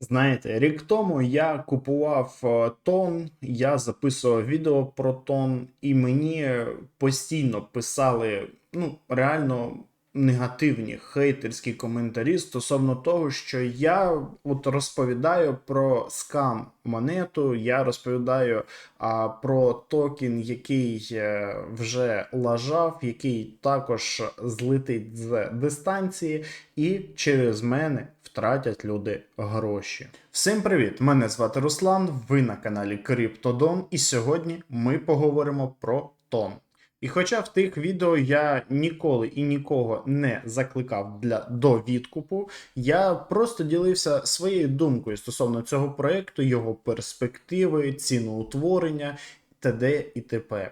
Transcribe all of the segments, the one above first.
Знаєте, рік тому я купував е, тон, я записував відео про тон, і мені постійно писали ну, реально негативні хейтерські коментарі стосовно того, що я от розповідаю про скам монету, я розповідаю а, про токен, який е, вже лажав, який також злетить з дистанції, і через мене втратять люди гроші. Всім привіт! Мене звати Руслан. Ви на каналі Криптодон, і сьогодні ми поговоримо про тон. І хоча в тих відео я ніколи і нікого не закликав для до відкупу, я просто ділився своєю думкою стосовно цього проекту, його перспективи, ціноутворення, т.д. і т.п.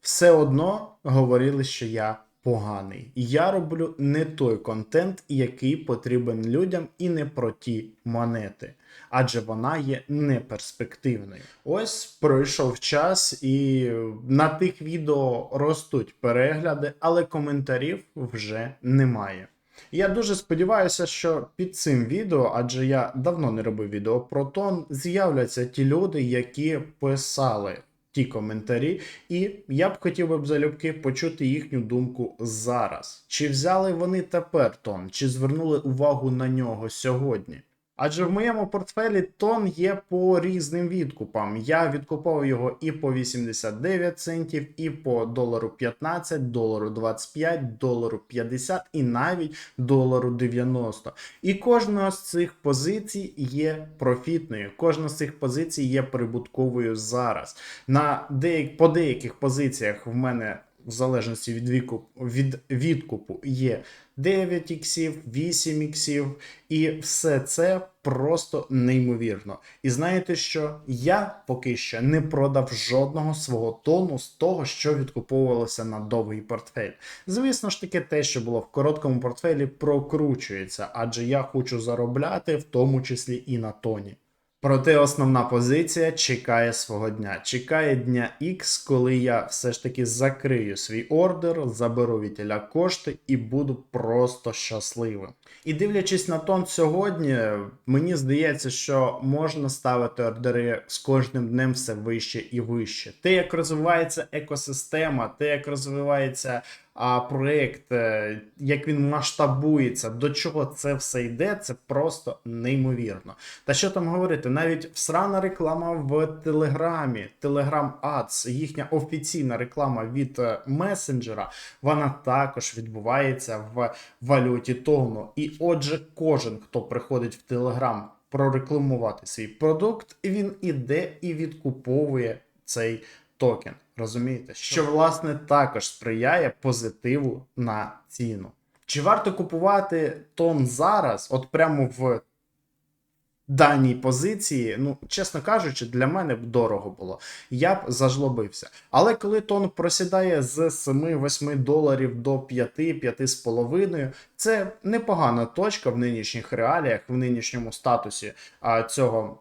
Все одно говорили, що я поганий. Я роблю не той контент, який потрібен людям, і не про ті монети. Адже вона є неперспективною. Ось пройшов час, і на тих відео ростуть перегляди, але коментарів вже немає. Я дуже сподіваюся, що під цим відео, адже я давно не робив відео про тон, з'являться ті люди, які писали ті коментарі, і я б хотів би залюбки почути їхню думку зараз. Чи взяли вони тепер тон, чи звернули увагу на нього сьогодні? Адже в моєму портфелі тон є по різним відкупам. Я відкупав його і по 89 центів, і по долару 15, долару 25, долару 50 і навіть долару 90. І кожна з цих позицій є профітною. Кожна з цих позицій є прибутковою зараз. На деяк... По деяких позиціях в мене. В залежності від віку від відкупу є 9 іксів, 8 іксів, і все це просто неймовірно. І знаєте що? Я поки що не продав жодного свого тону з того, що відкуповувалося на довгий портфель. Звісно ж таки, те, що було в короткому портфелі, прокручується, адже я хочу заробляти, в тому числі і на тоні. Проте основна позиція чекає свого дня. Чекає дня X, коли я все ж таки закрию свій ордер, заберу вітеля кошти і буду просто щасливим. І дивлячись на тон сьогодні, мені здається, що можна ставити ордери з кожним днем все вище і вище. Те, як розвивається екосистема, те, як розвивається а проект, е, як він масштабується, до чого це все йде, це просто неймовірно. Та що там говорити, навіть всрана реклама в Телеграмі, Telegram Ads, їхня офіційна реклама від е, месенджера, вона також відбувається в валюті тону. І отже, кожен, хто приходить в Телеграм прорекламувати свій продукт, він іде і відкуповує цей токен. Розумієте, що власне також сприяє позитиву на ціну. Чи варто купувати тон зараз, от прямо в даній позиції? Ну, чесно кажучи, для мене б дорого було. Я б зажлобився. Але коли тон просідає з 7-8 доларів до 5-5,5, це непогана точка в нинішніх реаліях, в нинішньому статусі а, цього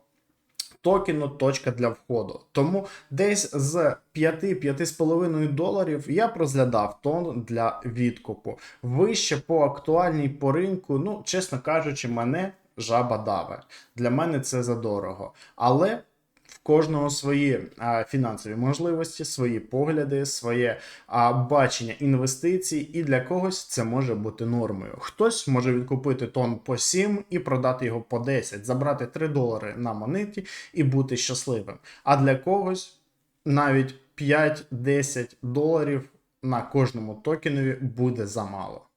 токену точка для входу. Тому десь з 5-5,5 доларів я розглядав тон для відкупу. Вище по актуальній по ринку, ну, чесно кажучи, мене жаба даве. Для мене це задорого. Але. В кожного свої а, фінансові можливості, свої погляди, своє а, бачення інвестицій, і для когось це може бути нормою. Хтось може відкупити тон по 7 і продати його по 10, забрати 3 долари на монеті і бути щасливим. А для когось навіть 5-10 доларів на кожному токенові буде замало.